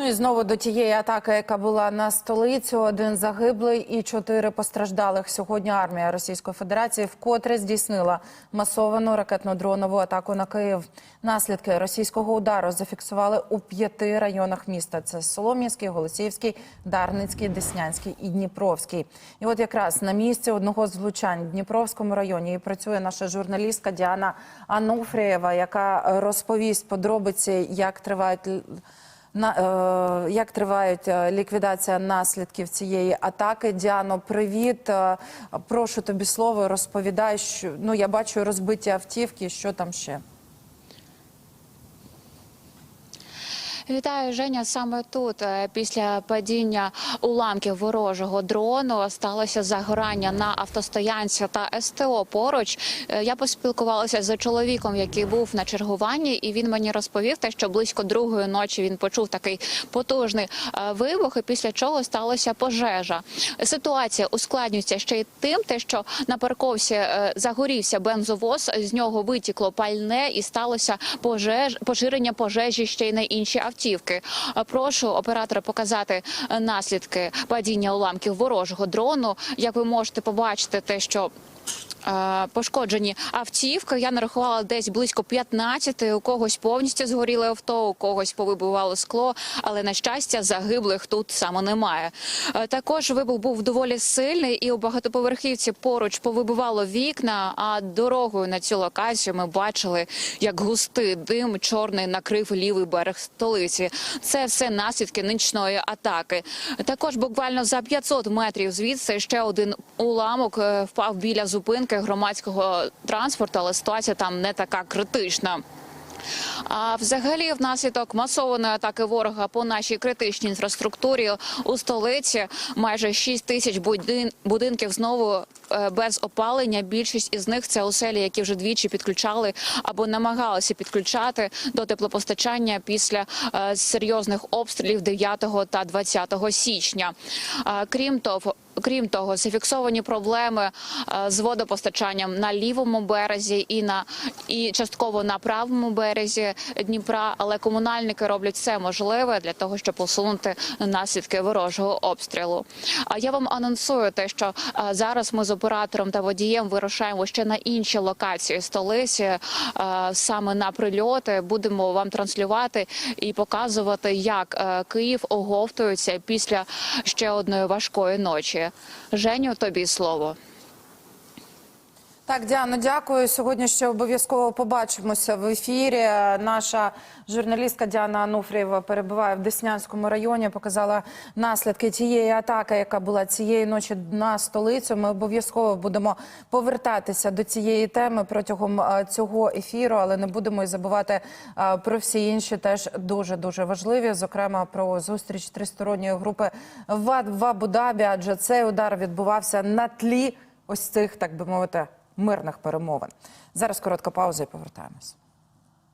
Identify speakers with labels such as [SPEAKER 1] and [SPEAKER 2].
[SPEAKER 1] Ну і знову до тієї атаки, яка була на столицю. Один загиблий і чотири постраждалих. Сьогодні армія Російської Федерації вкотре здійснила масовану ракетно-дронову атаку на Київ. Наслідки російського удару зафіксували у п'яти районах міста: це Солом'янський, Голосіївський, Дарницький, Деснянський і Дніпровський. І от якраз на місці одного з влучань в Дніпровському районі і працює наша журналістка Діана Ануфрієва, яка розповість подробиці, як тривають на е, як тривають е, ліквідація наслідків цієї атаки? Діано, привіт. Е, Прошу тобі слово. Розповідай, що ну я бачу розбиті автівки. Що там ще?
[SPEAKER 2] Вітаю, Женя. Саме тут, е, після падіння уламків ворожого дрону, сталося загорання на автостоянці та СТО. Поруч Е, я поспілкувалася з чоловіком, який був на чергуванні, і він мені розповів, те, що близько другої ночі він почув такий потужний е, вибух, і після чого сталася пожежа. Ситуація ускладнюється ще й тим, те, що на парковці загорівся бензовоз, з нього витікло пальне і сталося пожеж, поширення пожежі ще й на інші автівки. Е, Прошу оператора показати е, наслідки падіння уламків ворожого дрону. Як ви можете побачити, те, що Пошкоджені автівки. Я нарахувала десь близько 15, У когось повністю згоріли авто, у когось повибивало скло, але на щастя загиблих тут саме немає. Е, Також вибух був доволі сильний, і у багатоповерхівці поруч повибивало вікна. А дорогою на цю локацію ми бачили, як густий дим чорний накрив лівий берег столиці. Це все наслідки нічної атаки. Також буквально за 500 метрів звідси ще один уламок е, впав біля зупинки громадського транспорту, але ситуація там не така критична. А взагалі, внаслідок масованої атаки ворога по нашій критичній інфраструктурі у столиці майже 6 тисяч будин- будинків знову е, без опалення. Більшість із них це оселі, які вже двічі підключали або намагалися підключати до теплопостачання після е, серйозних обстрілів 9 та 20 січня. Крім того. Крім того, зафіксовані проблеми е, з водопостачанням на лівому березі і на і частково на правому березі Дніпра. Але комунальники роблять все можливе для того, щоб усунути наслідки ворожого обстрілу. А я вам анонсую те, що е, зараз ми з оператором та водієм вирушаємо ще на інші локації столиці, е, саме на прильоти. Будемо вам транслювати і показувати, як Київ оговтується після ще одної важкої ночі. Женю, тобі слово.
[SPEAKER 1] Так, Діано, дякую. Сьогодні ще обов'язково побачимося в ефірі. Наша журналістка Діана Ануфрієва перебуває в Деснянському районі. Показала наслідки тієї атаки, яка була цієї ночі на столицю. Ми обов'язково будемо повертатися до цієї теми протягом е, цього ефіру, але не будемо і забувати е, про всі інші теж дуже дуже важливі. Зокрема, про зустріч тристоронньої групи в Абу-Дабі, адже цей удар відбувався на тлі ось цих, так би мовити, мирних перемовин. Зараз коротка пауза і повертаємось.